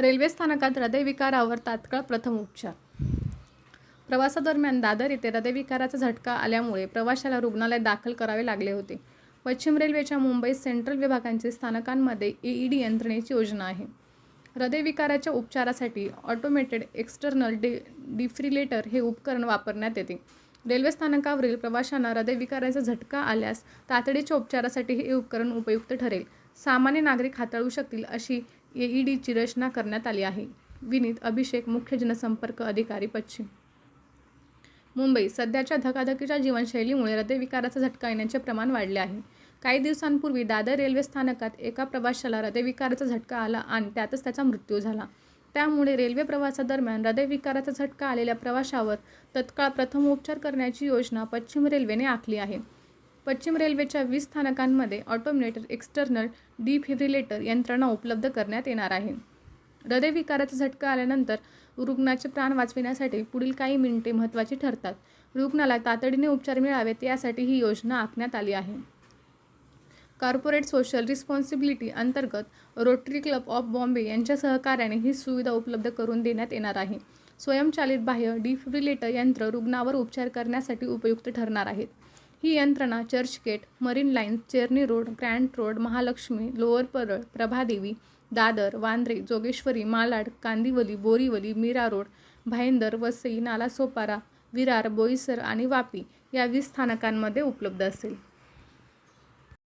Railway स्थानकात हृदयविकारावर तात्काळ प्रथम उपचार. प्रवासादरम्यान दादर येथे हृदयविकाराचा झटका आल्यामुळे प्रवाशाला रुग्णालयात दाखल करावे लागले होते. पश्चिम रेल्वेच्या मुंबई सेंट्रल विभागांचे स्थानकांमध्ये एईडी यंत्रणेची योजना आहे. हृदयविकाराच्या उपचारासाठी ऑटोमेटेड एक्सटर्नल डि डिफ्रिलेटर हे उपकरण वापरण्यात येते. रेल्वे स्थानकावरील प्रवाशांना हृदयविकाराचा झटका आल्यास तातडीच्या उपचारासाठी हे उपकरण उपयुक्त ठरेल. सामान्य नागरिक हाताळू शकतील अशी एईडीची रचना करण्यात आली आहे. विनीत अभिषेक मुख्य जनसंपर्क अधिकारी पश्चिम मुंबई. सध्याच्या धकाधकीच्या जीवनशैलीमुळे हृदयविकाराचा झटका येण्याचे प्रमाण वाढले आहे. काही दिवसांपूर्वी दादर रेल्वे स्थानकात एका प्रवाशाला हृदयविकाराचा झटका आला आणि त्यातच त्याचा मृत्यू झाला. त्यामुळे रेल्वे प्रवासादरम्यान हृदयविकाराचा झटका आलेल्या प्रवाशावर तत्काळ प्रथमोपचार करण्याची योजना पश्चिम रेल्वेने आखली आहे. पश्चिम रेल्वेच्या वीस स्थानकांमध्ये ऑटोमिनेटर एक्सटर्नल डिफिब्रिलेटर यंत्रणा उपलब्ध करण्यात येणार आहे. हृदयविकाराचा झटका आल्यानंतर रुग्णाचे प्राण वाचविण्यासाठी पुढील काही मिनिटे महत्त्वाची ठरतात. रुग्णाला तातडीने उपचार मिळावेत यासाठी ही योजना आखण्यात आली आहे. कॉर्पोरेट सोशल रिस्पॉन्सिबिलिटी अंतर्गत रोटरी क्लब ऑफ बॉम्बे यांच्या सहकार्याने ही सुविधा उपलब्ध करून देण्यात येणार आहे. स्वयंचलित बाह्य डिफिब्रिलेटर यंत्र रुग्णावर उपचार करण्यासाठी उपयुक्त ठरणार आहेत. ही यंत्रणा चर्चगेट मरीन लाईन्स चेरनी रोड ग्रँड रोड महालक्ष्मी लोअर परळ प्रभादेवी दादर वांद्रे जोगेश्वरी मालाड कांदिवली बोरीवली मीरा रोड भाईंदर वसई नालासोपारा विरार बोईसर आणि वापी या वीस स्थानकांमध्ये उपलब्ध असेल.